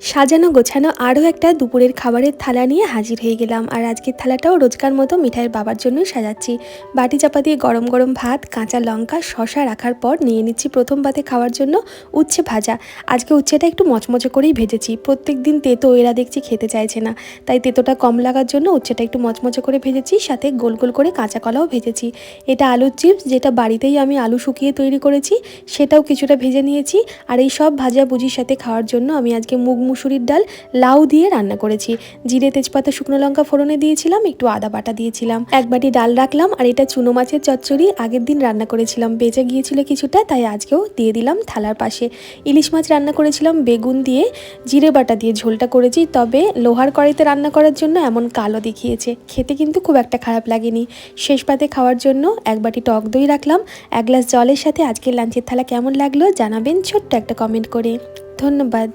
সাজানো গোছানো আরও একটা দুপুরের খাবারের থালা নিয়ে হাজির হয়ে গেলাম আর আজকের থালাটাও রোজকার মতো মিঠাইয়ের বাবার জন্যই সাজাচ্ছি। বাটি চাপা দিয়ে গরম গরম ভাত, কাঁচা লঙ্কা শশা রাখার পর নিয়ে নিচ্ছি প্রথম পাতে খাওয়ার জন্য উচ্ছে ভাজা। আজকে উচ্ছেটা একটু মচমচে করেই ভেজেছি। প্রত্যেক দিন তেতো এরা দেখছি খেতে চাইছে না। তাই তেতোটা কম লাগার জন্য উচ্ছেটা একটু মচমচে করে ভেজেছি, সাথে গোল গোল করে কাঁচা কলাও ভেজেছি। এটা আলুর চিপস, যেটা বাড়িতেই আমি আলু শুকিয়ে তৈরি করেছি, সেটাও কিছুটা ভেজে নিয়েছি। আর এই সব ভাজা ভুজির সাথে খাওয়ার জন্য আমি আজকে মুগ মুসুরির ডাল, লাউ দিয়ে রান্না করেছি। জিরে তেজপাতা, শুকনো লঙ্কা ফোড়নে দিয়েছিলাম, একটু আদা বাটা দিয়েছিলাম। এক বাটি ডাল রাখলাম, আর এটা চুনো মাছের চচ্চড়ি, আগের দিন রান্না করেছিলাম। বেঁচে গিয়েছিল কিছুটা, তাই আজকেও দিয়ে দিলাম থালার পাশে। ইলিশ মাছ রান্না করেছিলাম, বেগুন দিয়ে। জিরে বাটা দিয়ে ঝোলটা করেছি, তবে লোহার কড়াইতে রান্না করার জন্য এমন কালো দেখিয়েছে। খেতে কিন্তু খুব একটা খারাপ লাগেনি। শেষ পাতে খাওয়ার জন্য এক বাটি টক দই রাখলাম। এক গ্লাস জলের সাথে আজকের লাঞ্চের থালা কেমন লাগল জানাবেন ছোট্ট একটা কমেন্ট করে। ধন্যবাদ।